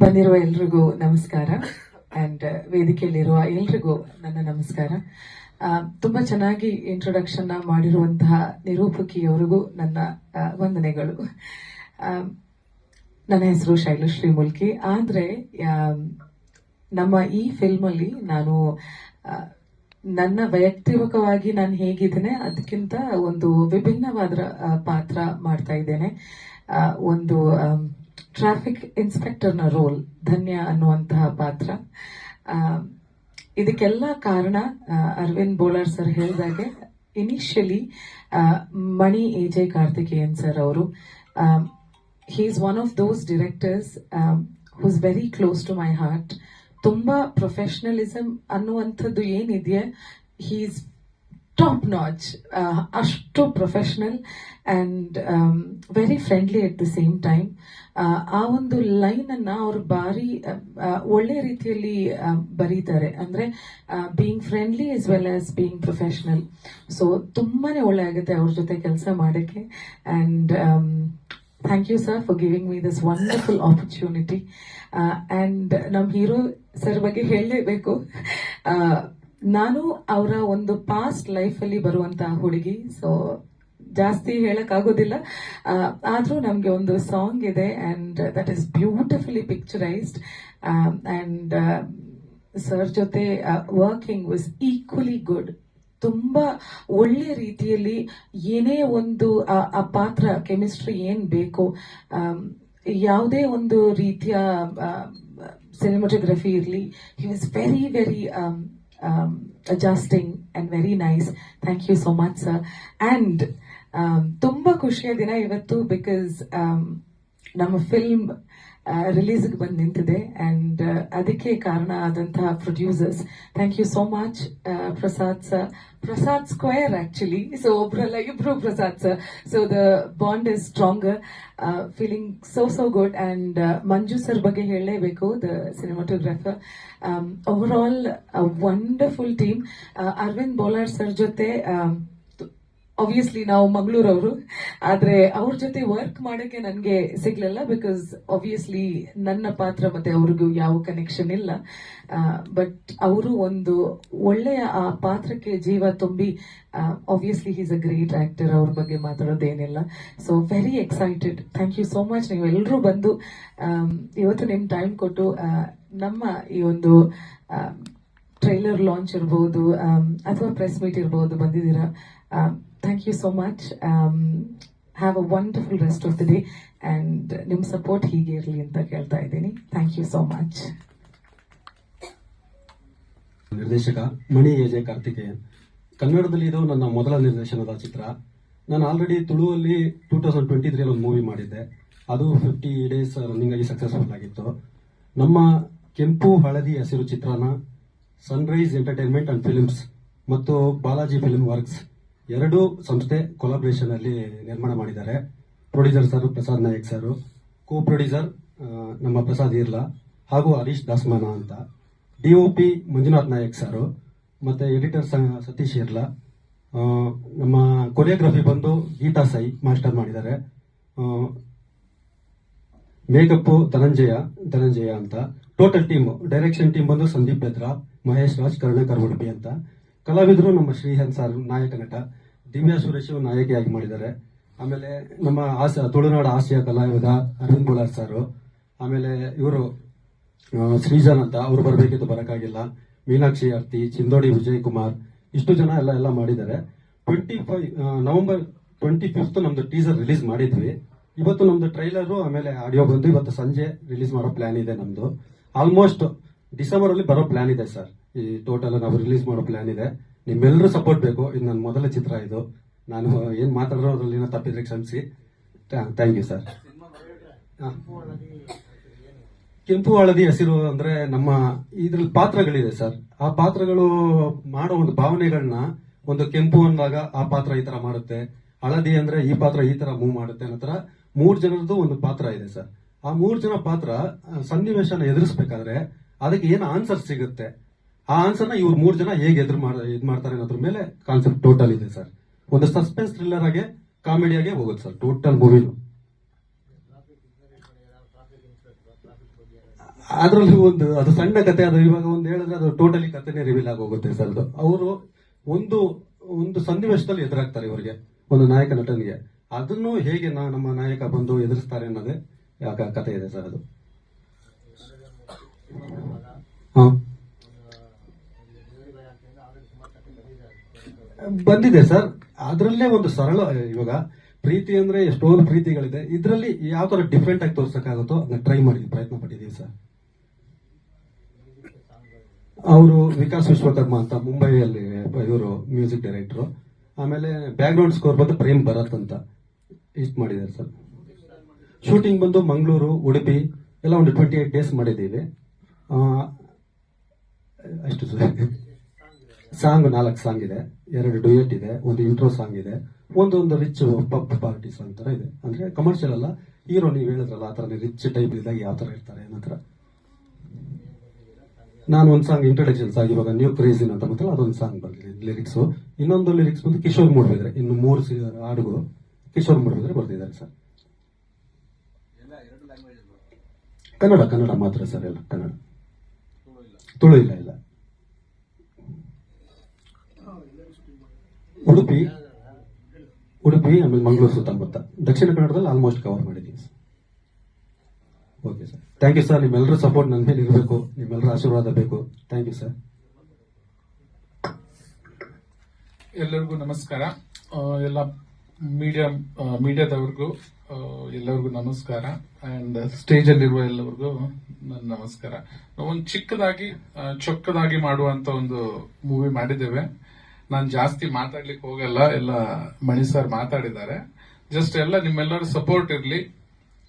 ಬಂದಿರುವ ಎಲ್ರಿಗೂ ನಮಸ್ಕಾರ. ಅಂಡ್ ವೇದಿಕೆಯಲ್ಲಿರುವ ಎಲ್ರಿಗೂ ನನ್ನ ನಮಸ್ಕಾರ. ತುಂಬಾ ಚೆನ್ನಾಗಿ ಇಂಟ್ರೊಡಕ್ಷನ್ ಮಾಡಿರುವಂತಹ ನಿರೂಪಕಿಯವರಿಗೂ ನನ್ನ ವಂದನೆಗಳು. ನನ್ನ ಹೆಸರು ಶೈಲಶ್ರೀ ಮುಲ್ಕಿ ಆದ್ರೆ ನಮ್ಮ ಈ ಫಿಲ್ಮಲ್ಲಿ ನಾನು ನನ್ನ ವೈಯಕ್ತಿಕವಾಗಿ ನಾನು ಹೇಗಿದ್ದೇನೆ ಅದಕ್ಕಿಂತ ಒಂದು ವಿಭಿನ್ನವಾದ ಪಾತ್ರ ಮಾಡ್ತಾ ಇದ್ದೇನೆ. ಒಂದು ಟ್ರಾಫಿಕ್ ಇನ್ಸ್ಪೆಕ್ಟರ್ನ ರೋಲ್, ಧನ್ಯ ಅನ್ನುವಂತಹ ಪಾತ್ರ. ಇದಕ್ಕೆಲ್ಲ ಕಾರಣ ಅರವಿಂದ್ ಬೋಳಾರ್ ಸರ್ ಹೇಳಿದಾಗೆ initially Mani A J Karthikeyan sir ಅವರು he is one of those directors who's very close to my heart ತುಂಬ ಪ್ರೊಫೆಷನಲಿಸಮ್ ಅನ್ನುವಂಥದ್ದು ಏನಿದೆಯೇ ಹೀಸ್ ಟಾಪ್ ನಾಚ್ ಅಷ್ಟು professional and very friendly at the same time ಆ ಒಂದು line ಅನ್ನ ಅವರು ಭಾರಿ ಒಳ್ಳೆ ರೀತಿಯಲ್ಲಿ ಬರೀತಾರೆ. ಅಂದ್ರೆ being friendly as well as being professional so ತುಂಬಾನೇ ಒಳ್ಳೆ ಆಗುತ್ತೆ ಅವ್ರ ಜೊತೆ ಕೆಲಸ ಮಾಡಕ್ಕೆ. And thank you sir for giving me this wonderful opportunity and ನಮ್ಮ ಹೀರೋ ಸರ್ ಬಗ್ಗೆ ಹೇಳಲೇಬೇಕು. ನಾನು ಅವರ ಒಂದು ಪಾಸ್ಟ್ ಲೈಫಲ್ಲಿ ಬರುವಂತಹ ಹುಡುಗಿ. ಸೊ ಜಾಸ್ತಿ ಹೇಳಕ್ ಆಗೋದಿಲ್ಲ. ಆದ್ರೂ ನಮ್ಗೆ ಒಂದು ಸಾಂಗ್ ಇದೆ and that is beautifully picturised and sir ಜೊತೆ ವರ್ಕಿಂಗ್ ವಾಸ್ ಈಕ್ವಲಿ ಗುಡ್ ತುಂಬಾ ಒಳ್ಳೆ ರೀತಿಯಲ್ಲಿ ಏನೇ ಒಂದು, ಆ- ಆ ಪಾತ್ರ ಕೆಮಿಸ್ಟ್ರಿ ಏನ್ ಬೇಕು ಯಾವುದೇ ಒಂದು ರೀತಿಯ ಸಿನಿಮಾಟೋಗ್ರಫಿ ಇರಲಿ. He was very very adjusting and very nice thank you so much sir and ತುಂಬಾ ಖುಷಿಯ ದಿನ ಇವತ್ತು ಬಿಕಾಸ್ ನಮ್ಮ ಫಿಲ್ಮ್ ರಿಲೀಸ್ಗೆ ಬಂದು ನಿಂತಿದೆ. ಅಂಡ್ ಅದಕ್ಕೆ ಕಾರಣ ಆದಂತಹ producers thank you so much Prasad sir Prasad square actually so ಒಬ್ರಲ್ಲ ಇಬ್ರು Prasad sir so the bond is stronger feeling so so good and Manju sir ಬಗ್ಗೆ ಹೇಳಲೇಬೇಕು the cinematographer overall wonderful team Arvind Bolar sir ಜೊತೆ obviously ನಾವು ಮಂಗಳೂರವರು, ಆದರೆ ಅವ್ರ ಜೊತೆ work ಮಾಡೋಕ್ಕೆ ನನಗೆ ಸಿಗ್ಲಿಲ್ಲ ಬಿಕಾಸ್ ಆಬ್ವಿಯಸ್ಲಿ ನನ್ನ ಪಾತ್ರ ಮತ್ತೆ ಅವ್ರಿಗೂ ಯಾವ ಕನೆಕ್ಷನ್ ಇಲ್ಲ. ಬಟ್ ಅವರು ಒಂದು ಒಳ್ಳೆಯ ಆ ಪಾತ್ರಕ್ಕೆ ಜೀವ ತುಂಬಿ obviously he's a great actor ಅವ್ರ ಬಗ್ಗೆ ಮಾತಾಡೋದೇನಿಲ್ಲ. So very excited thank you so much ನೀವು ಎಲ್ಲರೂ ಬಂದು ಇವತ್ತು ನಿಮ್ ಟೈಮ್ ಕೊಟ್ಟು ನಮ್ಮ ಈ ಒಂದು ಟ್ರೈಲರ್ ಲಾಂಚ್ ಇರ್ಬೋದು ಅಥವಾ ಪ್ರೆಸ್ ಮೀಟ್ ಇರ್ಬೋದು ಬಂದಿದ್ದೀರಾ? Thank you so much have a wonderful rest of the day and ನಿಮ್ಮ ಸಪೋರ್ಟ್ ಹೀಗೆ ಇರಲಿ ಅಂತ ಕೇಳ್ತಾ ಇದ್ದೀನಿ ಥ್ಯಾಂಕ್ ಯು ಸೋ ಮಚ್ ನಿರ್ದೇಶಕ, ಮಣಿ ಎ ಜೆ ಕಾರ್ತಿಕೇಯನ್ ಕನ್ನಡದಲ್ಲಿ ಇದು ನನ್ನ ಮೊದಲ ನಿರ್ದೇಶನದ ಚಿತ್ರ. ನಾನು ಆಲ್ರೆಡಿ ತುಳುವಲ್ಲಿ ಟೂ ತೌಸಂಡ್ ಟ್ವೆಂಟಿ ತ್ರೀಯಲ್ಲಿ ಒಂದು ಮೂವಿ ಮಾಡಿದ್ದೆ. ಅದು ಫಿಫ್ಟಿ ಡೇಸ್ ರನ್ನಿಂಗ್ ಆಗಿ ಸಕ್ಸಸ್ಫುಲ್ ಆಗಿತ್ತು. ನಮ್ಮ ಕೆಂಪು ಹಳದಿ ಹಸಿರು ಚಿತ್ರನ ಸನ್ರೈಸ್ ಎಂಟರ್ಟೈನ್ಮೆಂಟ್ ಅಂಡ್ ಫಿಲ್ಮ್ಸ್ ಮತ್ತು ಬಾಲಾಜಿ ಫಿಲ್ಮ್ ವರ್ಕ್ಸ್ ಎರಡೂ ಸಂಸ್ಥೆ ಕೊಲಾಬ್ರೇಷನ್ ಅಲ್ಲಿ ನಿರ್ಮಾಣ ಮಾಡಿದ್ದಾರೆ. Producer sir Prasad Nayak sir co producer ನಮ್ಮ ಪ್ರಸಾದ್ ಇರ್ಲಾ ಹಾಗೂ ಹರೀಶ್ ದಾಸ್ಮಾನ ಅಂತ. ಡಿಒಪಿ ಮಂಜುನಾಥ್ ನಾಯಕ್ ಸರ್ ಮತ್ತೆ ಎಡಿಟರ್ ಸತೀಶ್ ಇರ್ಲಾ. ನಮ್ಮ ಕೊರಿಯೋಗ್ರಫಿ ಬಂದು ಗೀತಾ ಸೈ ಮಾಸ್ಟರ್ ಮಾಡಿದ್ದಾರೆ. ಮೇಕಪ್ ಧನಂಜಯ ಧನಂಜಯ ಅಂತ. ಟೋಟಲ್ ಟೀಮ್ ಡೈರೆಕ್ಷನ್ ಟೀಮ್ ಬಂದು ಸಂದೀಪ್ ಬೆದ್ರಾ ಮಹೇಶ್ ರಾಜ್ ಕರ್ಣಕರ್ ಉಡುಪಿ ಅಂತ. ಕಲಾವಿದರು ನಮ್ಮ ಶ್ರೀಹನ್ ಸರ್ ನಾಯಕ ನಟ. ದಿವ್ಯಾ ಸುರೇಶ್ ನಾಯಕಿಯಾಗಿ ಮಾಡಿದ್ದಾರೆ. ಆಮೇಲೆ ನಮ್ಮ ಆಸ, ತುಳುನಾಡ ಹಾಸ್ಯ ಕಲಾವಿದ ಅರವಿಂದ್ ಬೋಳಾರ್ ಸರ್. ಆಮೇಲೆ ಇವರು ಶ್ರೀಜನ್ ಅಂತ, ಅವರು ಬರಬೇಕಿತ್ತು, ಬರೋಕ್ಕಾಗಿಲ್ಲ. ಮೀನಾಕ್ಷಿ ಅರ್ತಿ ಚಿಂದೋಡಿ ವಿಜಯ್ ಕುಮಾರ್ ಇಷ್ಟು ಜನ ಎಲ್ಲ ಎಲ್ಲ ಮಾಡಿದ್ದಾರೆ. Twenty five November twenty fifth ನಮ್ದು ಟೀಸರ್ ರಿಲೀಸ್ ಮಾಡಿದ್ವಿ. ಇವತ್ತು ನಮ್ದು ಟ್ರೈಲರ್, ಆಮೇಲೆ ಆಡಿಯೋ ಬಂದು ಇವತ್ತು ಸಂಜೆ ರಿಲೀಸ್ ಮಾಡೋ ಪ್ಲಾನ್ ಇದೆ ನಮ್ದು. ಆಲ್ಮೋಸ್ಟ್ ಡಿಸೆಂಬರ್ ಅಲ್ಲಿ ಬರೋ ಪ್ಲಾನ್ ಇದೆ ಸರ್. ಈ ಟೋಟಲ್ ನಾವು ರಿಲೀಸ್ ಮಾಡೋ ಪ್ಲಾನ್ ಇದೆ. ನಿಮ್ಮೆಲ್ಲರೂ ಸಪೋರ್ಟ್ ಬೇಕು. ಇದು ನನ್ನ ಮೊದಲ ಚಿತ್ರ ಇದು. ನಾನು ಏನ್ ಮಾತಾಡೋ ಅದ್ರಲ್ಲಿ ತಪ್ಪಿದ್ರೆ ಕ್ಷಮಿಸಿ. ಥ್ಯಾಂಕ್ ಯು ಸರ್ ಕೆಂಪು ಹಳದಿ ಹಸಿರು ಅಂದ್ರೆ ನಮ್ಮ ಇದ್ರಲ್ಲಿ ಪಾತ್ರಗಳಿದೆ ಸರ್ ಆ ಪಾತ್ರಗಳು ಮಾಡೋ ಒಂದು ಭಾವನೆಗಳನ್ನ ಒಂದು ಕೆಂಪು ಅಂದಾಗ ಆ ಪಾತ್ರ ಈ ತರ ಮಾಡುತ್ತೆ. ಹಳದಿ ಅಂದ್ರೆ ಈ ಪಾತ್ರ ಈ ತರ ಮೂವ್ ಮಾಡುತ್ತೆ ನಂತರ ತರ ಮೂರ್ ಜನರದ್ದು ಒಂದು ಪಾತ್ರ ಇದೆ ಸರ್ ಆ ಮೂರ್ ಜನ ಪಾತ್ರ ಸನ್ನಿವೇಶನ ಎದುರಿಸ್ಬೇಕಾದ್ರೆ ಅದಕ್ಕೆ ಏನು ಆನ್ಸರ್ ಸಿಗುತ್ತೆ? ಆ ಆನ್ಸರ್ನ ಇವ್ರು ಮೂರು ಜನ ಹೇಗೆ ಎದುರು ಇದು ಮಾಡ್ತಾರೆ ಅನ್ನೋದ್ರ ಮೇಲೆ ಕಾನ್ಸೆಪ್ಟ್ ಟೋಟಲ್ ಇದೆ ಸರ್. ಒಂದು ಸಸ್ಪೆನ್ಸ್ ಥ್ರಿಲ್ಲರ್ ಆಗಿ ಕಾಮಿಡಿಯಾಗೆ ಹೋಗುತ್ತೆ ಸರ್ ಟೋಟಲ್ ಮೂವಿನು ಅದ್ರಲ್ಲಿ ಒಂದು, ಅದು ಸಣ್ಣ ಕತೆ, ಅದು ಇವಾಗ ಒಂದು ಹೇಳಿದ್ರೆ ಅದು ಟೋಟಲಿ ಕತೆನೇ ರಿವೀಲ್ ಆಗಿ ಹೋಗುತ್ತೆ ಸರ್ ಅದು. ಅವರು ಒಂದು ಒಂದು ಸನ್ನಿವೇಶದಲ್ಲಿ ಎದುರಾಗ್ತಾರೆ ಇವರಿಗೆ, ಒಂದು ನಾಯಕ ನಟನಿಗೆ. ಅದನ್ನು ಹೇಗೆ ನಮ್ಮ ನಾಯಕ ಬಂದು ಎದುರಿಸ್ತಾರೆ ಅನ್ನೋದೇ ಕತೆ ಇದೆ ಸರ್ ಅದು. ಹಾ. ಬಂದಿದೆ ಸರ್. ಅದರಲ್ಲೇ ಒಂದು ಸರಳ ಇವಾಗ ಪ್ರೀತಿ ಅಂದ್ರೆ ಎಷ್ಟೊಂದು ಪ್ರೀತಿಗಳಿದೆ. ಇದರಲ್ಲಿ ಯಾವ ತರ ಡಿಫ್ರೆಂಟ್ ಆಗಿ ತೋರ್ಸಕ್ಕಾಗುತ್ತೋ ಅದನ್ನ ಟ್ರೈ ಮಾಡಿ ಪ್ರಯತ್ನ ಪಟ್ಟಿದ್ದೀವಿ ಸರ್. ಅವರು ವಿಕಾಸ್ ವಿಶ್ವಕರ್ಮ ಅಂತ ಮುಂಬೈಯಲ್ಲಿ ಇವರು ಮ್ಯೂಸಿಕ್ ಡೈರೆಕ್ಟರ್ ಆಮೇಲೆ ಬ್ಯಾಕ್ ಗ್ರೌಂಡ್ ಸ್ಕೋರ್ ಬಂದು ಪ್ರೇಮ್ ಭರತ್ ಅಂತ ಇಷ್ಟು ಮಾಡಿದ್ದಾರೆ ಸರ್. ಶೂಟಿಂಗ್ ಬಂದು ಮಂಗಳೂರು, ಉಡುಪಿ ಎಲ್ಲ ಒಂದು ಟ್ವೆಂಟಿ ಏಟ್ ಡೇಸ್ ಮಾಡಿದ್ದೀವಿ ಅಷ್ಟು ಸರ್. ಸಾಂಗ್ ನಾಲ್ಕು ಸಾಂಗ್ ಇದೆ, ಎರಡು ಡುಯೆಟ್ ಇದೆ, ಒಂದು ಇಂಟ್ರೋ ಸಾಂಗ್ ಇದೆ, ಒಂದೊಂದು ರಿಚ್ ಪಬ್ ಪಾರ್ಟಿ ಸಾಂಗ್ ತರ ಇದೆ. ಅಂದ್ರೆ ಕಮರ್ಷಿಯಲ್ ಅಲ್ಲ, ಹೀರೋ ನೀವು ಹೇಳಿದ್ರಲ್ಲ, ಆ ತರ ರಿಚ್ ಟೈಪ್ ಇದ್ದಾಗ ಯಾವ ತರ ಇರ್ತಾರೆ ಥರ ನಾನು ಒಂದು ಸಾಂಗ್ ಇಂಟ್ರಡಕ್ಷನ್ ಸಾಂಗ್ ಇವಾಗ ನ್ಯೂ ಕ್ರೇಜಿನ್ ಅಂತ ಬಂತಲ್ಲ ಅದೊಂದು ಸಾಂಗ್ ಬಂದಿದೆ ಲಿರಿಕ್ಸ್ ಇನ್ನೊಂದು ಲಿರಿಕ್ಸ್ ಬಂದು ಕಿಶೋರ್ ಮೂಡ್ಬಿದ್ರೆ ಇನ್ನು ಮೂರು ಹಾಡುಗಳು ಕಿಶೋರ್ ಮೂಡ್ಬಿದ್ರೆ ಬರ್ತಿದ್ದಾರೆ ಸರ್. ಕನ್ನಡ ಕನ್ನಡ ಮಾತ್ರ ಸರ್ ಎಲ್ಲ, ಕನ್ನಡ. ತುಳು ಇಲ್ಲ ಇಲ್ಲ. ಉಡುಪಿ ಉಡುಪಿ, ಆಮೇಲೆ ಮಂಗಳೂರು ಸುತ್ತಮುತ್ತ. ದಕ್ಷಿಣ ಕನ್ನಡದಲ್ಲಿ ಆಲ್ಮೋಸ್ಟ್ ಕವರ್ ಮಾಡಿದ್ದೀವಿ okay sir thank you sir ನಿಮ್ಮೆಲ್ಲರ ಸಪೋರ್ಟ್ ನನ್ನ ಮೇಲೆ ಇರಬೇಕು. ನಿಮ್ಮೆಲ್ಲರ ಆಶೀರ್ವಾದ ಬೇಕು. ಥ್ಯಾಂಕ್ ಯು ಸರ್ ಎಲ್ಲರಿಗೂ ನಮಸ್ಕಾರ. ಎಲ್ಲ ಮೀಡಿಯಾ ಮೀಡಿಯಾದವ್ರಿಗೂ ಎಲ್ಲರಿಗೂ ನಮಸ್ಕಾರ. ಅಂಡ್ ಸ್ಟೇಜ್ ಅಲ್ಲಿರುವ ಎಲ್ಲರಿಗೂ ನನ್ನ ನಮಸ್ಕಾರ. ಒಂದು ಚಿಕ್ಕದಾಗಿ ಚೊಕ್ಕದಾಗಿ ಮಾಡುವಂತ ಒಂದು ಮೂವಿ ಮಾಡಿದ್ದೇವೆ. ನಾನು ಜಾಸ್ತಿ ಮಾತಾಡ್ಲಿಕ್ಕೆ ಹೋಗಲ್ಲ, ಎಲ್ಲ ಮಣಿ ಸರ್ ಮಾತಾಡಿದ್ದಾರೆ. ಜಸ್ಟ್ ಎಲ್ಲ ನಿಮ್ಮೆಲ್ಲರ ಸಪೋರ್ಟ್ ಇರ್ಲಿ.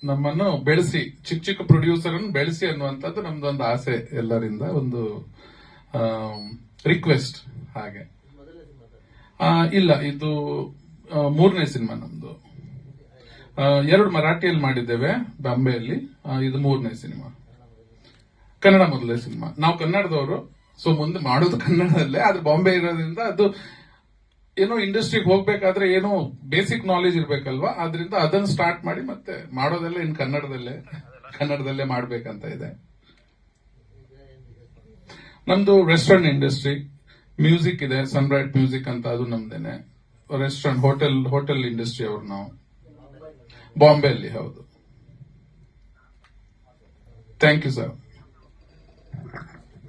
ನಮ್ಮನ್ನು ಬೆಳೆಸಿ, ಚಿಕ್ಕ ಚಿಕ್ಕ ಪ್ರೊಡ್ಯೂಸರ್ ಅನ್ನು ಬೆಳೆಸಿ ಅನ್ನುವಂಥದ್ದು ನಮ್ದೊಂದು ಆಸೆ ಎಲ್ಲರಿಂದ, ಒಂದು ರಿಕ್ವೆಸ್ಟ್ ಹಾಗೆ. ಇಲ್ಲ, ಇದು ಮೂರನೇ ಸಿನಿಮಾ ನಮ್ದು. ಎರಡು ಮರಾಠಿಯಲ್ಲಿ ಮಾಡಿದ್ದೇವೆ, ಬಾಂಬೆಯಲ್ಲಿ. ಇದು ಮೂರನೇ ಸಿನಿಮಾ ಕನ್ನಡ ಮೊದಲನೇ ಸಿನಿಮಾ ನಾವು ಕನ್ನಡದವರು ಸೊ ಮುಂದೆ ಮಾಡೋದು ಕನ್ನಡದಲ್ಲೇ ಆದ್ರೆ ಬಾಂಬೆ ಇರೋದ್ರಿಂದ ಅದು ಏನೋ ಇಂಡಸ್ಟ್ರಿಗೆ ಹೋಗ್ಬೇಕಾದ್ರೆ ಏನೋ ಬೇಸಿಕ್ ನಾಲೆಜ್ ಇರ್ಬೇಕಲ್ವಾ? ಆದ್ರಿಂದ ಅದನ್ನ ಸ್ಟಾರ್ಟ್ ಮಾಡಿ ಮತ್ತೆ ಮಾಡೋದೆಲ್ಲ ಇನ್ ಕನ್ನಡದಲ್ಲೇ ಕನ್ನಡದಲ್ಲೇ ಮಾಡ್ಬೇಕಂತ ಇದೆ. ನಮ್ದು ರೆಸ್ಟೋರೆಂಟ್ ಇಂಡಸ್ಟ್ರಿ ಮ್ಯೂಸಿಕ್ ಇದೆ ಸನ್ರೈಟ್ ಮ್ಯೂಸಿಕ್ ಅಂತ ಅದು ನಮ್ದೇನೆ. ರೆಸ್ಟೋರೆಂಟ್ ಹೋಟೆಲ್ ಹೋಟೆಲ್ ಇಂಡಸ್ಟ್ರಿ ಅವ್ರು ನಾವು. ಬಾಂಬೆಯಲ್ಲಿ, ಹೌದು. ಥ್ಯಾಂಕ್ ಯು ಸರ್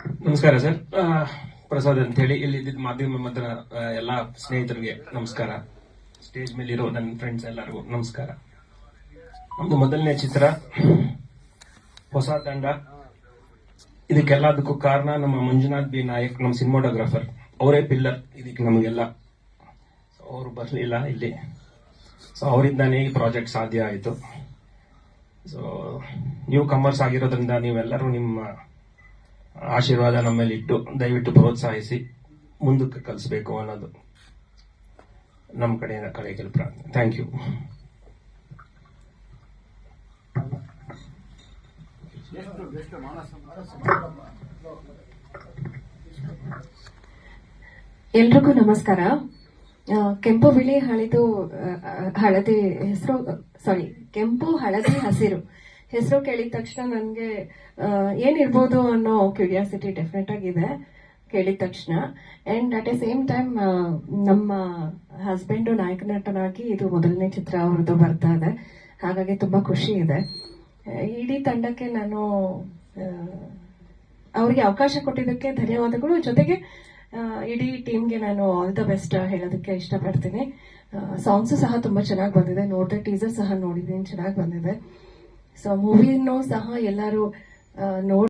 ನಮಸ್ಕಾರ ಸರ್. ಪ್ರಸಾದ್ ಅಂತ ಹೇಳಿ ಇಲ್ಲಿ ಮಾಧ್ಯಮ ಮಾತ್ರ ಎಲ್ಲ ಸ್ನೇಹಿತರಿಗೆ ನಮಸ್ಕಾರ. ಸ್ಟೇಜ್ ಮೇಲೆ ಇರೋ ನನ್ನ ಫ್ರೆಂಡ್ಸ್ ಎಲ್ಲರಿಗೂ ನಮಸ್ಕಾರ. ನಮ್ದು ಮೊದಲನೇ ಚಿತ್ರ, ಹೊಸ ತಂಡ. ಇದಕ್ಕೆಲ್ಲದಕ್ಕೂ ಕಾರಣ ನಮ್ಮ ಮಂಜುನಾಥ್ ಬಿ ನಾಯಕ್, ನಮ್ಮ ಸಿನಿಮಾಟೋಗ್ರಾಫರ್. ಅವರೇ ಪಿಲ್ಲರ್ ಇದಕ್ಕೆ ನಮಗೆಲ್ಲ. ಅವರು ಬರಲಿಲ್ಲ ಇಲ್ಲಿ. ಸೊ ಅವರಿಂದಾನೇ ಈ ಪ್ರಾಜೆಕ್ಟ್ ಸಾಧ್ಯ ಆಯಿತು. ಸೊ ನೀವು ಕಮರ್ಸ್ ಆಗಿರೋದ್ರಿಂದ ನೀವೆಲ್ಲರೂ ನಿಮ್ಮ ಆಶೀರ್ವಾದ ನಮ್ಮ ಮೇಲೆ ಇಟ್ಟು ದಯವಿಟ್ಟು ಪ್ರೋತ್ಸಾಹಿಸಿ ಮುಂದಕ್ಕೆ ಕಲಿಸ್ಬೇಕು ಅನ್ನೋದು ನಮ್ಮ ಕಡೆಯಿಂದ ಕಳೆಗೆ ಪ್ರಾರ್ಥನೆ. ಥ್ಯಾಂಕ್ ಯು ಎಲ್ರಿಗೂ ನಮಸ್ಕಾರ. ಕೆಂಪು ಬಿಳಿ ಹಳಿದು ಹಳದಿ ಹೆಸರು ಸಾರಿ ಕೆಂಪು ಹಳದಿ ಹಸಿರು. ಹೆಸರು ಕೇಳಿದ ತಕ್ಷಣ ನನಗೆ ಏನಿರ್ಬೋದು ಅನ್ನೋ ಕ್ಯೂರಿಯಾಸಿಟಿ ಡೆಫಿನೆಟ್ ಆಗಿದೆ ಕೇಳಿದ ತಕ್ಷಣ. And at a same time ನಮ್ಮ ಹಸ್ಬೆಂಡ್ ನಾಯಕ ನಟನಾಗಿ ಇದು ಮೊದಲನೇ ಚಿತ್ರ ಅವ್ರದ್ದು ಬರ್ತಾ ಇದೆ. ಹಾಗಾಗಿ ತುಂಬಾ ಖುಷಿ ಇದೆ. ಇಡೀ ತಂಡಕ್ಕೆ ನಾನು ಅವರಿಗೆ ಅವಕಾಶ ಕೊಟ್ಟಿದ್ದಕ್ಕೆ ಧನ್ಯವಾದಗಳು. ಜೊತೆಗೆ ಇಡೀ ಟೀಮ್ಗೆ ನಾನು ಆಲ್ ದ ಬೆಸ್ಟ್ ಹೇಳೋದಕ್ಕೆ ಇಷ್ಟಪಡ್ತೀನಿ. ಸಾಂಗ್ಸು ಸಹ ತುಂಬಾ ಚೆನ್ನಾಗಿ ಬಂದಿದೆ. ನೋಡಿದೆ ಟೀಸರ್ ಸಹ ನೋಡಿದ್ದೀನಿ, ಚೆನ್ನಾಗಿ ಬಂದಿದೆ. ಸೊ ಮೂವಿನೂ ಸಹ ಎಲ್ಲರೂ ನೋಡಿ